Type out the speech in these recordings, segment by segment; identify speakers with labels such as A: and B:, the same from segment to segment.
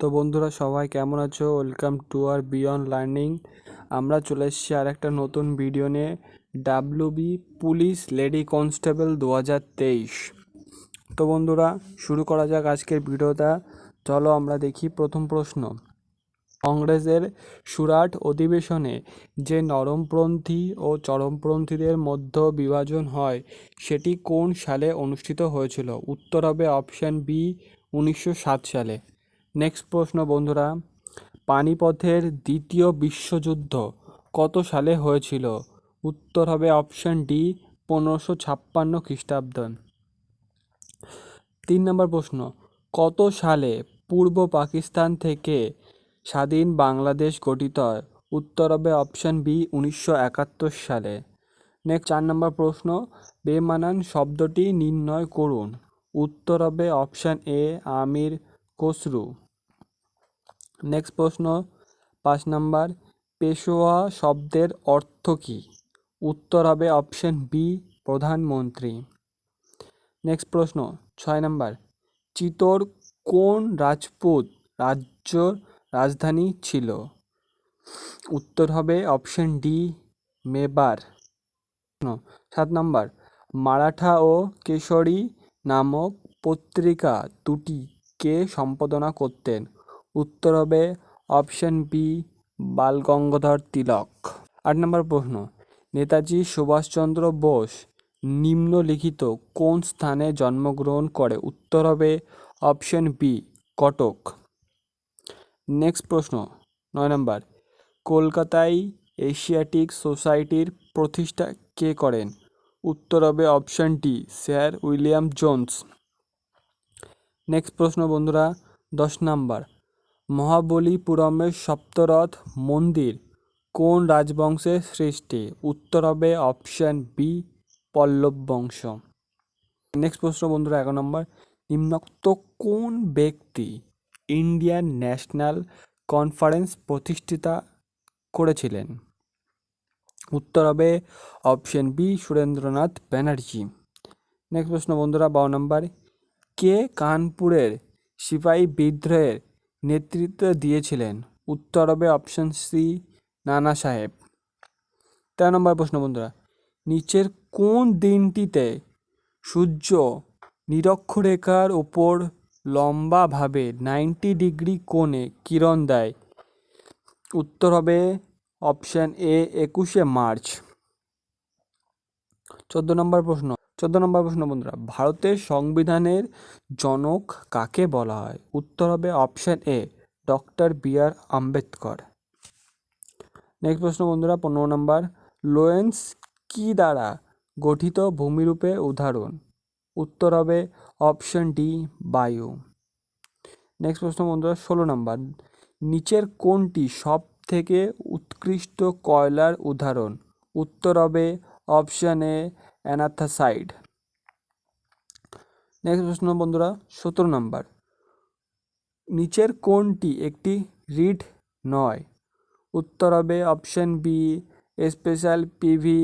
A: তো বন্ধুরা সবাই কেমন আছো? ওয়েলকাম টু আর বিয়ন্ড লার্নিং আমরা চলে এসেছি আর একটা নতুন ভিডিও নিয়ে। ডাব্লিউবি পুলিশ লেডি কনস্টেবল দু হাজার তেইশ। তো বন্ধুরা, শুরু করা যাক আজকের ভিডিওটা। চলো আমরা দেখি প্রথম প্রশ্ন। কংগ্রেসের সুরাট অধিবেশনে যে নরমপন্থী ও চরমপন্থীদের মধ্যে বিভাজন হয়, সেটি কোন সালে অনুষ্ঠিত হয়েছিল? উত্তর হবে অপশান বি উনিশশো সাত সালে। নেক্সট প্রশ্ন, বন্ধুরা। পানিপথের দ্বিতীয় বিশ্বযুদ্ধ কত সালে হয়েছিল? উত্তর হবে অপশান ডি পনেরোশো ছাপ্পান্ন খ্রিস্টাব্দ। তিন নম্বর প্রশ্ন, কত সালে পূর্ব পাকিস্তান থেকে স্বাধীন বাংলাদেশ গঠিত হয়? উত্তর হবে অপশান বি উনিশশো একাত্তর সালে। নেক্সট চার নম্বর প্রশ্ন, বেমানান শব্দটি নির্ণয় করুন। উত্তর হবে option A Amir Khusrau. Next প্রশ্ন, পাঁচ নাম্বার, পেশোয়া শব্দের অর্থ কী? উত্তর হবে অপশান বি প্রধানমন্ত্রী নেক্সট প্রশ্ন, ছয় নাম্বার, চিতোর কোন রাজপুত রাজ্য রাজধানী ছিল? উত্তর হবে অপশান ডি মেবার। সাত নাম্বার, মারাঠা ও কেশরী নামক পত্রিকা দুটি কে সম্পাদনা করতেন। উত্তর হবে অপশান বি, বালগঙ্গাধর তিলক। আট নম্বর প্রশ্ন, নেতাজি সুভাষচন্দ্র বোস নিম্নলিখিত কোন স্থানে জন্মগ্রহণ করে? উত্তর হবে অপশান বি, কটক। নেক্সট প্রশ্ন, নয় নম্বর, কলকাতায় এশিয়াটিক সোসাইটির প্রতিষ্ঠা কে করেন? উত্তর হবে option D, sir William Jones. Next প্রশ্ন বন্ধুরা, দশ নাম্বার মহাবলীপুরমের সপ্তরথ মন্দির কোন রাজবংশের সৃষ্টি? উত্তর হবে অপশান বি পল্লব বংশ নেক্সট প্রশ্ন বন্ধুরা এক নম্বর। নিম্নোক্ত কোন ব্যক্তি ইন্ডিয়ান ন্যাশনাল কনফারেন্স প্রতিষ্ঠিতা করেছিলেন? উত্তর হবে option B Surendranath Banerjee. Next প্রশ্ন বন্ধুরা, বারো নম্বর। কে কানপুরের সিপাহী বিদ্রোহের নেতৃত্ব দিয়েছিলেন। উত্তর হবে অপশন সি নানা সাহেব। তেরো নম্বর প্রশ্ন বন্ধুরা, নিচের কোন দিনটিতে সূর্য নিরক্ষরেখার ওপর লম্বাভাবে নাইনটি ডিগ্রি কোণে কিরণ দেয়? উত্তর হবে অপশান এ একুশে মার্চ। চোদ্দ নম্বর প্রশ্ন চোদ্দ নম্বর প্রশ্ন বন্ধুরা, ভারতের সংবিধানের জনক কাকে বলা হয়? উত্তর হবে option A doctor B R Ambedkar. Next প্রশ্ন বন্ধুরা, পনেরো নম্বর লোয়েন্স কি দ্বারা গঠিত ভূমিরূপে উদাহরণ? উত্তর হবে অপশন ডি বায়ু। নেক্সট প্রশ্ন বন্ধুরা, ষোলো নম্বর, নিচের কোনটি সব থেকে উৎকৃষ্ট কয়লার উদাহরণ? উত্তর হবে অপশান এ অ্যানাথাসাইড নেক্সট প্রশ্ন বন্ধুরা, সতেরো নম্বর নিচের কোনটি একটি রিড নয়? উত্তর হবে option B special PV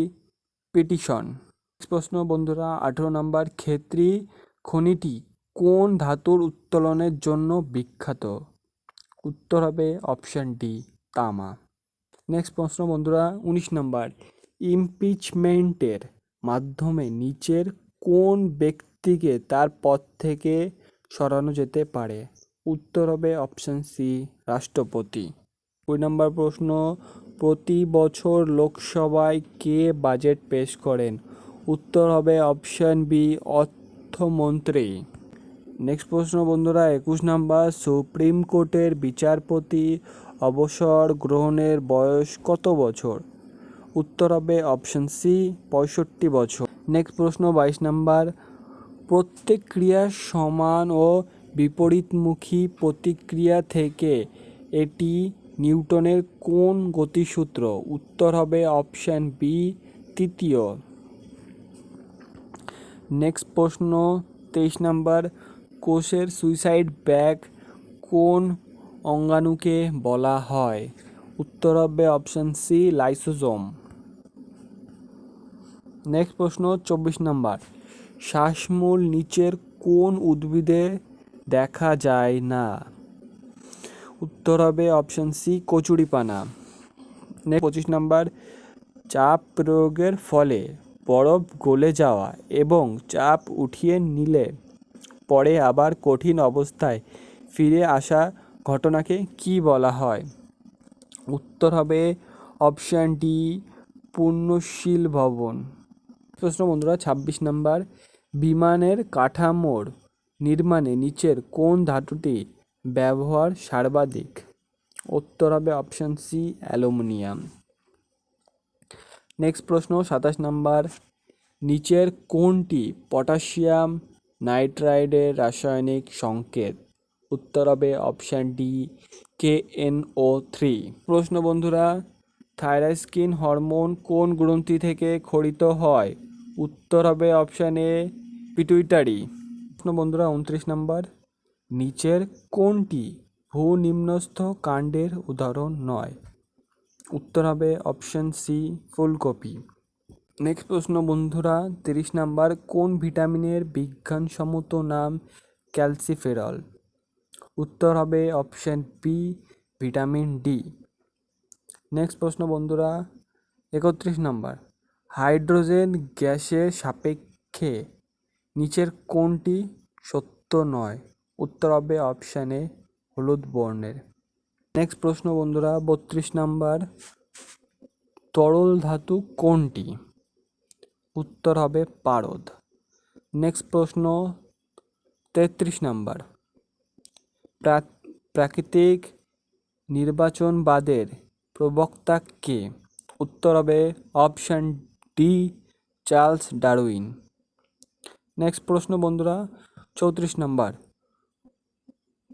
A: petition প্রশ্ন বন্ধুরা, আঠেরো নম্বর ক্ষেত্রী খনিটি কোন ধাতুর উত্তোলনের জন্য বিখ্যাত? উত্তর হবে অপশান ডি তামা. নেক্সট প্রশ্ন বন্ধুরা, উনিশ নম্বর ইমপিচমেন্টের মাধ্যমে নিচের কোন ব্যক্তিকে তার পদ থেকে সরানো যেতে পারে? উত্তর হবে অপশান সি, রাষ্ট্রপতি। কুড়ি নম্বর প্রশ্ন, প্রতি বছর লোকসভায় কে বাজেট পেশ করেন? উত্তর হবে অপশান বি, অর্থমন্ত্রী। নেক্সট প্রশ্ন বন্ধুরা, একুশ নাম্বার, সুপ্রিম কোর্টের বিচারপতি অবসর গ্রহণের বয়স কত বছর? উত্তর হবে অপশান সি পঁয়ষট্টি বছর। নেক্সট প্রশ্ন, বাইশ নাম্বার। প্রত্যেক ক্রিয়ার সমান ও বিপরীতমুখী প্রতিক্রিয়া থেকে এটি নিউটনের কোন গতিসূত্র? উত্তর হবে অপশান বি তৃতীয়। নেক্সট প্রশ্ন, তেইশ নাম্বার। কোষের সুইসাইড ব্যাগ কোন অঙ্গাণুকে বলা হয়? উত্তর হবে অপশান সি লাইসোজোম নেক্সট প্রশ্ন, চব্বিশ নাম্বার। শ্বাসমূল নিচের কোন উদ্ভিদে দেখা যায় না? উত্তর হবে অপশন সি কচুরিপানা। নেক্সট পঁচিশ নাম্বার, চাপ প্রয়োগের ফলে বরফ গলে যাওয়া এবং চাপ উঠিয়ে নিলে পরে আবার কঠিন অবস্থায় ফিরে আসা ঘটনাকে কি বলা হয়? উত্তর হবে অপশান ডি পূর্ণশীল ভবন। প্রশ্ন বন্ধুরা, ছাব্বিশ নাম্বার, বিমানের কাঠামোর নির্মাণে নিচের কোন ধাতুটি ব্যবহার সর্বাধিক? উত্তর হবে অপশান সি অ্যালুমিনিয়াম। নেক্সট প্রশ্ন, সাতাশ নাম্বার, নিচের কোনটি পটাশিয়াম নাইট্রাইডের রাসায়নিক সংকেত? উত্তর হবে option D K N O three প্রশ্ন বন্ধুরা, থাইরাইস্কিন হরমোন কোন গ্রন্থি থেকে খরিত হয়? উত্তর হবে অপশান এ পিটুইটারি প্রশ্ন বন্ধুরা, উনত্রিশ নম্বর নিচের কোনটি ভূনিম্নস্থ কাণ্ডের উদাহরণ নয়? উত্তর হবে অপশন সি ফুলকপি। নেক্সট প্রশ্ন বন্ধুরা, তিরিশ নাম্বার কোন ভিটামিনের বিজ্ঞানসম্মত নাম ক্যালসিফেরল? উত্তর হবে option B vitamin D next প্রশ্ন বন্ধুরা, একত্রিশ নাম্বার হাইড্রোজেন গ্যাসের সাপেক্ষে নিচের কোনটি সত্য নয়। উত্তর হবে অপশান এ, হলুদ বর্ণের। নেক্সট প্রশ্ন বন্ধুরা, বত্রিশ নাম্বার, তরল ধাতু কোনটি? উত্তর হবে পারদ। নেক্সট প্রশ্ন, তেত্রিশ নাম্বার প্রা- প্রাকৃতিক নির্বাচনবাদের প্রবক্তা কে? উত্তর হবে option D Charles Darwin. Next প্রশ্ন বন্ধুরা, চৌত্রিশ নম্বর।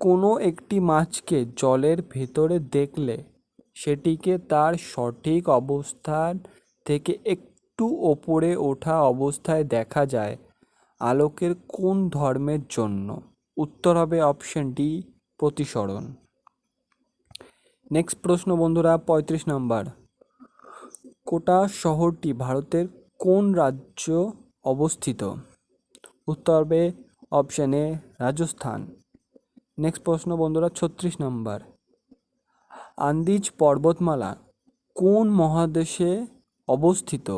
A: কোনো একটি মাছকে জলের ভেতরে দেখলে সেটিকে তার সঠিক অবস্থান থেকে একটু ওপরে ওঠা অবস্থায় দেখা যায় আলোকের কোন ধর্মের জন্য? উত্তর হবে অপশন ডি, প্রতিসরণ। নেক্সট প্রশ্ন বন্ধুরা, পঁয়ত্রিশ নাম্বার। কোটা শহরটি ভারতের কোন রাজ্য অবস্থিত? উত্তর অপশন এ রাজস্থান। নেক্সট প্রশ্ন বন্ধুরা, ছত্রিশ নাম্বার। আন্দিজ পর্বতমালা কোন মহাদেশে অবস্থিত?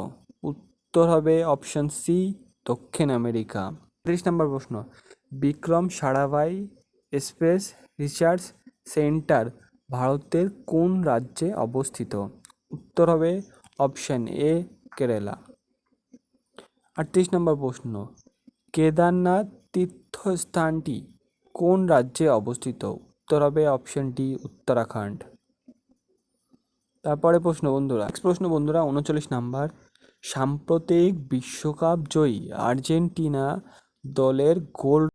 A: উত্তর হবে অপশন সি দক্ষিণ আমেরিকা। তিরিশ নম্বর প্রশ্ন। Vikram Sarabhai space research centre ভারতের কোন রাজ্যে অবস্থিত? উত্তর হবে অপশন এ, কেরালা। আটত্রিশ নম্বর প্রশ্ন, কেদারনাথ তীর্থস্থানটি কোন রাজ্যে অবস্থিত? উত্তর হবে অপশন ডি, উত্তরাখণ্ড। তারপরে প্রশ্ন, বন্ধুরা প্রশ্ন বন্ধুরা, উনচল্লিশ নাম্বার, সাম্প্রতিক বিশ্বকাপ জয়ী আর্জেন্টিনা দলের গোল